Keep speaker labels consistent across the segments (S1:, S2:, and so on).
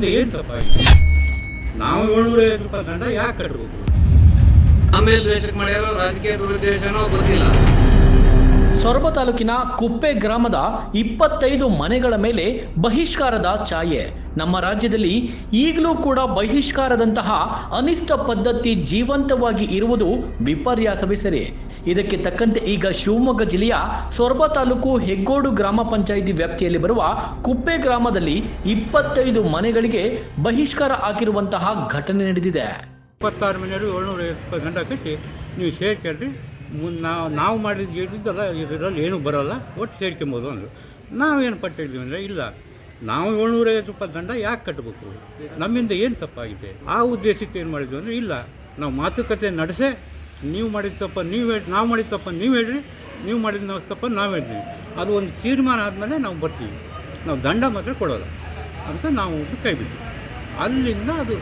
S1: ತಪ್ಪಾಗಿದೆ ನಾವು ಏಳ್ನೂರೈವತ್ತು ರೂಪಾಯಿ ದಂಡ ಯಾಕೆ ಕಟ್ಟಬೇಕು
S2: ಆಮೇಲೆ ದ್ವೇಷಕ್ಕೆ ಮಾಡ್ಯಾರೋ ರಾಜಕೀಯ ದುರುದ್ದೇಶನೋ ಗೊತ್ತಿಲ್ಲ.
S3: ಸೊರಬ ತಾಲೂಕಿನ ಕುಪ್ಪೆ ಗ್ರಾಮದ ಇಪ್ಪತ್ತೈದು ಮನೆಗಳ ಮೇಲೆ ಬಹಿಷ್ಕಾರದ ಛಾಯೆ. ನಮ್ಮ ರಾಜ್ಯದಲ್ಲಿ ಈಗಲೂ ಕೂಡ ಬಹಿಷ್ಕಾರದಂತಹ ಅನಿಷ್ಟ ಪದ್ಧತಿ ಜೀವಂತವಾಗಿ ಇರುವುದು ವಿಪರ್ಯಾಸವೇ ಸರಿ. ಇದಕ್ಕೆ ತಕ್ಕಂತೆ ಈಗ ಶಿವಮೊಗ್ಗ ಜಿಲ್ಲೆಯ ಸೊರಬ ತಾಲೂಕು ಹೆಗ್ಗೋಡು ಗ್ರಾಮ ಪಂಚಾಯಿತಿ ವ್ಯಾಪ್ತಿಯಲ್ಲಿ ಬರುವ ಕುಪ್ಪೆ ಗ್ರಾಮದಲ್ಲಿ ಇಪ್ಪತ್ತೈದು ಮನೆಗಳಿಗೆ ಬಹಿಷ್ಕಾರ ಹಾಕಿರುವಂತಹ ಘಟನೆ ನಡೆದಿದೆ.
S1: ಇಪ್ಪತ್ತಾರು ಮನೆಯವರು ಏಳ್ನೂರ ರೂಪಾಯಿ ಗಂಟೆ ಕಟ್ಟಿ ನೀವು ಸೇರ್ಕೊಳ್ರಿ ಮುನ್ ನಾವು ನಾವು ಹೇಳಿದ್ದಲ್ಲ ಇದರಲ್ಲಿ ಏನೂ ಬರೋಲ್ಲ. ಒಟ್ಟು ಸೇರ್ಕೊಬೋದು ಅಂದರು. ನಾವೇನು ಪಟ್ಟಿದ್ದೀವಿ ಅಂದರೆ ಇಲ್ಲ. ನಾವು ಏಳ್ನೂರೈವತ್ತು ರೂಪಾಯಿ ದಂಡ ಯಾಕೆ ಕಟ್ಟಬೇಕು ನಮ್ಮಿಂದ ಏನು ತಪ್ಪಾಗಿದೆ? ಆ ಉದ್ದೇಶಕ್ಕೆ ಏನು ಮಾಡಿದ್ವಿ ಅಂದರೆ ಇಲ್ಲ, ನಾವು ಮಾತುಕತೆ ನಡೆಸೇ, ನೀವು ಮಾಡಿದ ತಪ್ಪ ನೀವು ಹೇಳಿ, ನಾವು ಮಾಡಿದ ತಪ್ಪ ನೀವು ಹೇಳ್ರಿ, ನೀವು ಮಾಡಿದ ನಾವು ತಪ್ಪ ನಾವು ಹೇಳ್ತೀವಿ ಅದು ಒಂದು ತೀರ್ಮಾನ ಆದಮೇಲೆ ನಾವು ಬರ್ತೀವಿ. ನಾವು ದಂಡ ಮಾತ್ರ ಕೊಡೋಲ್ಲ ಅಂತ ನಾವು ಕೈ ಬಿಟ್ಟು. ಅಲ್ಲಿಂದ ಅದು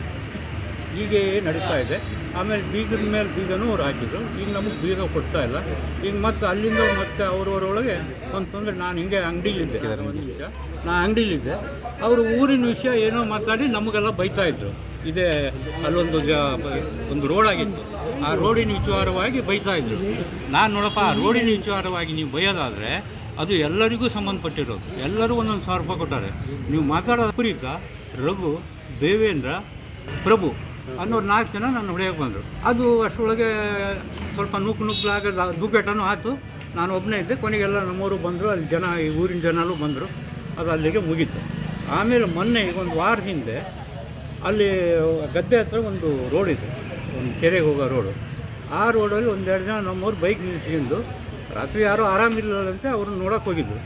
S1: ಹೀಗೆ ನಡೀತಾ ಇದೆ. ಆಮೇಲೆ ಬೀಗದ ಮೇಲೆ ಬೀಗನೂ ಅವ್ರು ಹಾಕಿದ್ರು. ಈಗ ನಮಗೆ ಬೀಗ ಕೊಡ್ತಾ ಇಲ್ಲ. ಈಗ ಮತ್ತೆ ಅಲ್ಲಿಂದ ಮತ್ತೆ ಅವರವರೊಳಗೆ ಅಂತಂದರೆ ನಾನು ಹಿಂಗೆ ಅಂಗಡಿಲಿದ್ದೆ ಒಂದು ವಿಷಯ. ನಾನು ಅಂಗಡಿಲಿದ್ದೆ ಅವರು ಊರಿನ ವಿಷಯ ಏನೋ ಮಾತಾಡಿ ನಮಗೆಲ್ಲ ಬೈತಾ ಇದ್ರು. ಇದೇ ಅಲ್ಲೊಂದು ಜ ಒಂದು ರೋಡ್ ಆಗಿತ್ತು. ಆ ರೋಡಿನ ವಿಚಾರವಾಗಿ ಬೈತಾ ಇದ್ರು. ನಾನು ನೋಡಪ್ಪ ಆ ರೋಡಿನ ವಿಚಾರವಾಗಿ ನೀವು ಬೈಯೋದಾದರೆ ಅದು ಎಲ್ಲರಿಗೂ ಸಂಬಂಧಪಟ್ಟಿರೋದು. ಎಲ್ಲರೂ ಒಂದೊಂದು ಸಾವಿರ ರೂಪಾಯಿ ಕೊಟ್ಟಾರೆ. ನೀವು ಮಾತಾಡೋದು ಪುರೀತ ರಘು ದೇವೇಂದ್ರ ಪ್ರಭು. ಅನ್ನೋರು ನಾಲ್ಕು ಜನ ನಾನು ಹೊಡೆಯಕ್ಕೆ ಬಂದರು. ಅದು ಅಷ್ಟರೊಳಗೆ ಸ್ವಲ್ಪ ನೂಕು ನುಗ್ಗಲಾಗ ದುಗ್ಗಟ್ಟನೂ ಆಯಿತು. ನಾನು ಒಬ್ಬನೇ ಇದ್ದೆ, ಕೊನೆಗೆಲ್ಲ ನಮ್ಮವರು ಬಂದರು, ಅಲ್ಲಿ ಜನ, ಈ ಊರಿನ ಜನರು ಬಂದರು, ಅದು ಅಲ್ಲಿಗೆ ಮುಗೀತು. ಆಮೇಲೆ ಮೊನ್ನೆ ಒಂದು ವಾರ ಹಿಂದೆ ಅಲ್ಲಿ ಗದ್ದೆ ಹತ್ರ ಒಂದು ರೋಡ್ ಇದೆ, ಒಂದು ಕೆರೆಗೆ ಹೋಗೋ ರೋಡು. ಆ ರೋಡಲ್ಲಿ ಒಂದೆರಡು ಜನ ನಮ್ಮವ್ರು ಬೈಕ್ ನಿಲ್ಸ್ಕೊಂಡು ರಾತ್ರಿ ಯಾರೂ ಆರಾಮಿಲ್ಲದಂತೆ ಅವ್ರನ್ನ ನೋಡೋಕೆ ಹೋಗಿದ್ದರು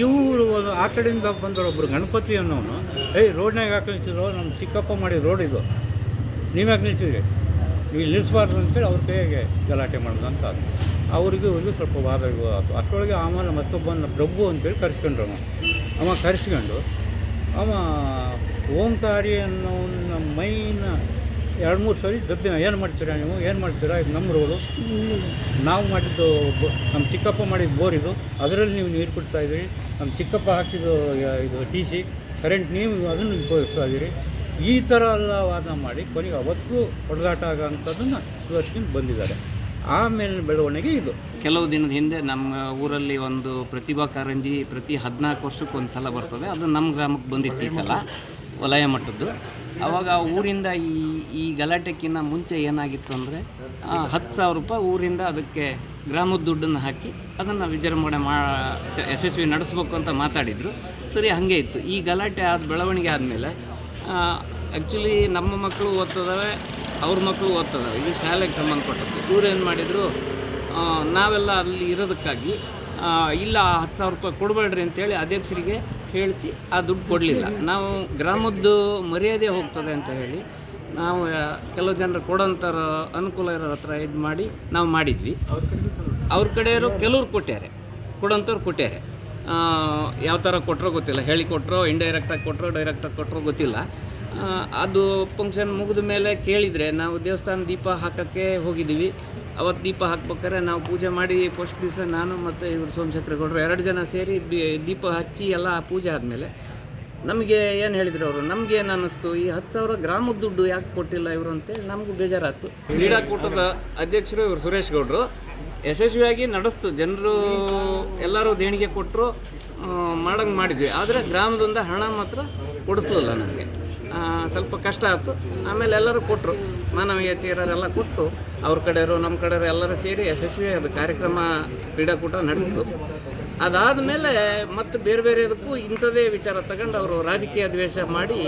S1: ಇವರು ಒಂದು ಆ ಕಡೆಯಿಂದ ಬಂದವರು ಒಬ್ಬರು ಗಣಪತಿ ಅನ್ನೋನು, ಏಯ್ ರೋಡ್ನಾಗ ಹಾಕಿಸಿದ್ರು ನಮ್ಮ ಚಿಕ್ಕಪ್ಪ ಮಾಡಿದ ರೋಡ್ ಇದು. ನೀವು ಯಾಕೆ ನಿಲ್ಸಿದ್ರಿ? ನೀವು ನಿಲ್ಲಿಸ್ಬಾರ್ದು ಅಂತೇಳಿ ಅವ್ರ ಕೈಗೆ ಗಲಾಟೆ ಮಾಡೋದು ಅಂತ. ಅವರಿಗೂ ಒಂದು ಸ್ವಲ್ಪ ವಾದ ಆಯಿತು ಅಷ್ಟರೊಳಗೆ ಆಮೇಲೆ ಮತ್ತೊಬ್ಬನ ಪ್ರಭು ಅಂತೇಳಿ ಕರೆಸ್ಕೊಂಡ್ರು ಅವ. ಕರೆಸ್ಕೊಂಡು, ಅವ ಓಂಕಾರಿ ಅನ್ನೋ ಮೈನ ಎರಡು ಮೂರು ಸರಿ ದಬ್ಬಿನ, ಏನು ಮಾಡ್ತೀರಾ ನೀವು? ಏನು ಮಾಡ್ತೀರಾ? ಇದು ನಮ್ಮ ರೋಡು. ನಾವು ಮಾಡಿದ್ದು ನಮ್ಮ ಚಿಕ್ಕಪ್ಪ ಮಾಡಿದ ಬೋರ್ ಇದು. ಅದರಲ್ಲಿ ನೀವು ನೀರು ಕೊಡ್ತಾ ಇದ್ದೀರಿ. ನಮ್ಮ ಚಿಕ್ಕಪ್ಪ ಹಾಕಿದ್ದು, ಇದು ಟಿ ಸಿ. ಕರೆಂಟ್ ನೀವು ಅದನ್ನು ಉಪಯೋಗಿಸ್ತಾ ಇದ್ದೀರಿ. ಈ ಥರ ಎಲ್ಲ ವಾದ ಮಾಡಿ ಕೊನೆಗೆ ಅವತ್ತು ಹೊಡೆದಾಟ ಆಗೋಂಥದ್ದನ್ನು ಸುಧಾರಿಸ್ಕೊಂಡು ಬಂದಿದ್ದಾರೆ. ಆಮೇಲೆ ಬೆಳವಣಿಗೆ ಇದು.
S2: ಕೆಲವು ದಿನದ ಹಿಂದೆ ನಮ್ಮ ಊರಲ್ಲಿ ಒಂದು ಪ್ರತಿಭಾ ಕಾರಂಜಿ ಪ್ರತಿ ಹದಿನಾಲ್ಕು ವರ್ಷಕ್ಕೆ ಒಂದು ಸಲ ಬರ್ತದೆ. ಅದು ನಮ್ಮ ಗ್ರಾಮಕ್ಕೆ ಬಂದಿತ್ತು ಈ ಸಲ, ವಲಯ ಮಟ್ಟದ್ದು. ಆವಾಗ ಊರಿಂದ ಈ ಈ ಗಲಾಟೆಕ್ಕಿಂತ ಮುಂಚೆ ಏನಾಗಿತ್ತು ಅಂದರೆ ಹತ್ತು ಸಾವಿರ ರೂಪಾಯಿ ಊರಿಂದ ಅದಕ್ಕೆ ಗ್ರಾಮದ ದುಡ್ಡನ್ನು ಹಾಕಿ ಅದನ್ನು ವಿಜೃಂಭಣೆ ಮಾ, ಯಶಸ್ವಿ ನಡೆಸ್ಬೇಕು ಅಂತ ಮಾತಾಡಿದರು. ಸರಿ, ಹಾಗೆ ಇತ್ತು. ಈ ಗಲಾಟೆ ಆದ ಬೆಳವಣಿಗೆ ಆದಮೇಲೆ ಆ್ಯಕ್ಚುಲಿ ನಮ್ಮ ಮಕ್ಕಳು ಓದ್ತದವೆ, ಅವ್ರ ಮಕ್ಕಳು ಓದ್ತದವೆ. ಇದು ಶಾಲೆಗೆ ಸಂಬಂಧಪಟ್ಟದ್ದು. ಇವ್ರು ಏನು ಮಾಡಿದರು ನಾವೆಲ್ಲ ಅಲ್ಲಿ ಇರೋದಕ್ಕಾಗಿ ಇಲ್ಲ ಹತ್ತು ಸಾವಿರ ರೂಪಾಯಿ ಕೊಡಬೇಡ್ರಿ ಅಂತೇಳಿ ಅಧ್ಯಕ್ಷರಿಗೆ ಹೇಳಿಸಿ ಆ ದುಡ್ಡು ಕೊಡಲಿಲ್ಲ. ನಾವು ಗ್ರಾಮದ್ದು ಮರ್ಯಾದೆ ಹೋಗ್ತದೆ ಅಂತ ಹೇಳಿ, ನಾವು ಕೆಲವು ಜನರು ಕೊಡೋಂಥರ ಅನುಕೂಲ ಇರೋ ಹತ್ರ ಇದು ಮಾಡಿ ನಾವು ಮಾಡಿದ್ವಿ. ಅವ್ರ ಕಡೆಯವರು ಕೆಲವ್ರು ಕೊಟ್ಟಾರೆ ಕೊಡೋಂಥವ್ರು ಕೊಟ್ಟಾರೆ ಯಾವ ಥರ ಕೊಟ್ಟರೋ ಗೊತ್ತಿಲ್ಲ. ಹೇಳಿ ಕೊಟ್ಟರೋ ಇಂಡೈರೆಕ್ಟಾಗಿ ಕೊಟ್ಟರೋ ಡೈರೆಕ್ಟಾಗಿ ಕೊಟ್ಟರೋ ಗೊತ್ತಿಲ್ಲ. ಅದು ಫಂಕ್ಷನ್ ಮುಗಿದ ಮೇಲೆ ಕೇಳಿದರೆ ನಾವು ದೇವಸ್ಥಾನ ದೀಪ ಹಾಕೋಕ್ಕೆ ಹೋಗಿದ್ದೀವಿ. ಅವತ್ತು ದೀಪ ಹಾಕ್ಬೇಕಾದ್ರೆ ನಾವು ಪೂಜೆ ಮಾಡಿ ಫಸ್ಟ್ ದಿವಸ ನಾನು ಮತ್ತು ಇವರು ಸೋಮಶೇಖರಗೌಡರು ಎರಡು ಜನ ಸೇರಿ ದೀಪ ಹಚ್ಚಿ ಎಲ್ಲ ಪೂಜೆ ಆದಮೇಲೆ ನಮಗೆ ಏನು ಹೇಳಿದ್ರು ಅವರು? ನಮಗೆ ಏನು ಅನ್ನಿಸ್ತು? ಈ ಹತ್ತು ಸಾವಿರ ಗ್ರಾಮದ ದುಡ್ಡು ಯಾಕೆ ಕೊಟ್ಟಿಲ್ಲ ಇವರು ಅಂತೇಳಿ ನಮಗೂ ಬೇಜಾರಾಯ್ತು. ಕ್ರೀಡಾಕೂಟದ ಅಧ್ಯಕ್ಷರು ಇವರು ಸುರೇಶ್ ಗೌಡರು. ಯಶಸ್ವಿಯಾಗಿ ನಡೆಸ್ತು. ಜನರು ಎಲ್ಲರೂ ದೇಣಿಗೆ ಕೊಟ್ಟರು ಮಾಡಂಗೆ ಮಾಡಿದ್ವಿ. ಆದರೆ ಗ್ರಾಮದಿಂದ ಹಣ ಮಾತ್ರ ಕೊಡಿಸ್ಲಿಲ್ಲ ನಮಗೆ. ಸ್ವಲ್ಪ ಕಷ್ಟ ಆಯಿತು. ಆಮೇಲೆ ಎಲ್ಲರೂ ಕೊಟ್ಟರು ಮಾನವೀಯತೆ ಇರೋರೆಲ್ಲ ಕೊಟ್ಟು ಅವ್ರ ಕಡೆಯವರು ನಮ್ಮ ಕಡೆಯವರು ಎಲ್ಲರೂ ಸೇರಿ ಯಶಸ್ವಿ ಅದು ಕಾರ್ಯಕ್ರಮ, ಕ್ರೀಡಾಕೂಟ ನಡೆಸ್ತು. ಅದಾದಮೇಲೆ ಮತ್ತೆ ಬೇರೆ ಬೇರೆದಕ್ಕೂ ಇಂಥದೇ ವಿಚಾರ ತಗೊಂಡು ಅವರು ರಾಜಕೀಯ ದ್ವೇಷ ಮಾಡಿ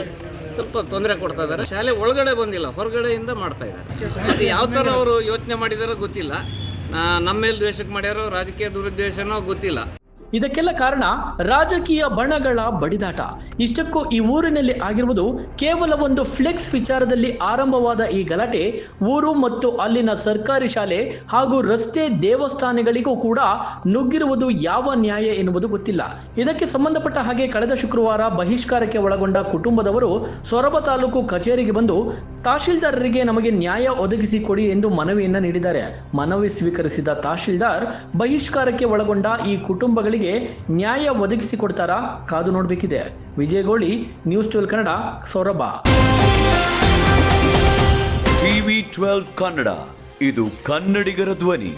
S2: ಸ್ವಲ್ಪ ತೊಂದರೆ ಕೊಡ್ತಾ ಇದ್ದಾರೆ. ಶಾಲೆ ಒಳಗಡೆ ಬಂದಿಲ್ಲ, ಹೊರಗಡೆಯಿಂದ ಮಾಡ್ತಾ ಇದ್ದಾರೆ. ಅದು ಯಾವ ಥರ ಅವರು ಯೋಚನೆ ಮಾಡಿದಾರೋ ಗೊತ್ತಿಲ್ಲ. ನಮ್ಮ ಮೇಲೆ ದ್ವೇಷಕ್ಕೆ ಮಾಡ್ಯಾರೋ ರಾಜಕೀಯ ದುರುದ್ದೇಶನೋ ಗೊತ್ತಿಲ್ಲ.
S3: ಇದಕ್ಕೆಲ್ಲ ಕಾರಣ ರಾಜಕೀಯ ಬಣಗಳ ಬಡಿದಾಟ. ಇಷ್ಟಕ್ಕೂ ಈ ಊರಿನಲ್ಲಿ ಆಗಿರುವುದು ಕೇವಲ ಒಂದು ಫ್ಲೆಕ್ಸ್ ವಿಚಾರದಲ್ಲಿ ಆರಂಭವಾದ ಈ ಗಲಾಟೆ. ಊರು ಮತ್ತು ಅಲ್ಲಿನ ಸರ್ಕಾರಿ ಶಾಲೆ ಹಾಗೂ ರಸ್ತೆ ದೇವಸ್ಥಾನಗಳಿಗೂ ಕೂಡ ನುಗ್ಗಿರುವುದು ಯಾವ ನ್ಯಾಯ ಎನ್ನುವುದು ಗೊತ್ತಿಲ್ಲ. ಇದಕ್ಕೆ ಸಂಬಂಧಪಟ್ಟ ಹಾಗೆ ಕಳೆದ ಶುಕ್ರವಾರ ಬಹಿಷ್ಕಾರಕ್ಕೆ ಒಳಗೊಂಡ ಕುಟುಂಬದವರು ಸೊರಬ ತಾಲೂಕು ಕಚೇರಿಗೆ ಬಂದು, ತಹಶೀಲ್ದಾರರಿಗೆ ನಮಗೆ ನ್ಯಾಯ ಒದಗಿಸಿ ಕೊಡಿ ಎಂದು ಮನವಿಯನ್ನ ನೀಡಿದ್ದಾರೆ. ಮನವಿ ಸ್ವೀಕರಿಸಿದ ತಹಶೀಲ್ದಾರ್ ಬಹಿಷ್ಕಾರಕ್ಕೆ ಒಳಗೊಂಡ ಈ ಕುಟುಂಬಗಳಿಗೆ ಮಹಿಳೆಗೆ ನ್ಯಾಯ ಒದಗಿಸಿಕೊಡ್ತಾರಾ ಕಾದು ನೋಡಬೇಕಿದೆ. Vijayagoli news twelve Kannada, Saurabh.
S4: TV twelve Kannada, ಇದು ಕನ್ನಡಿಗರ ಧ್ವನಿ.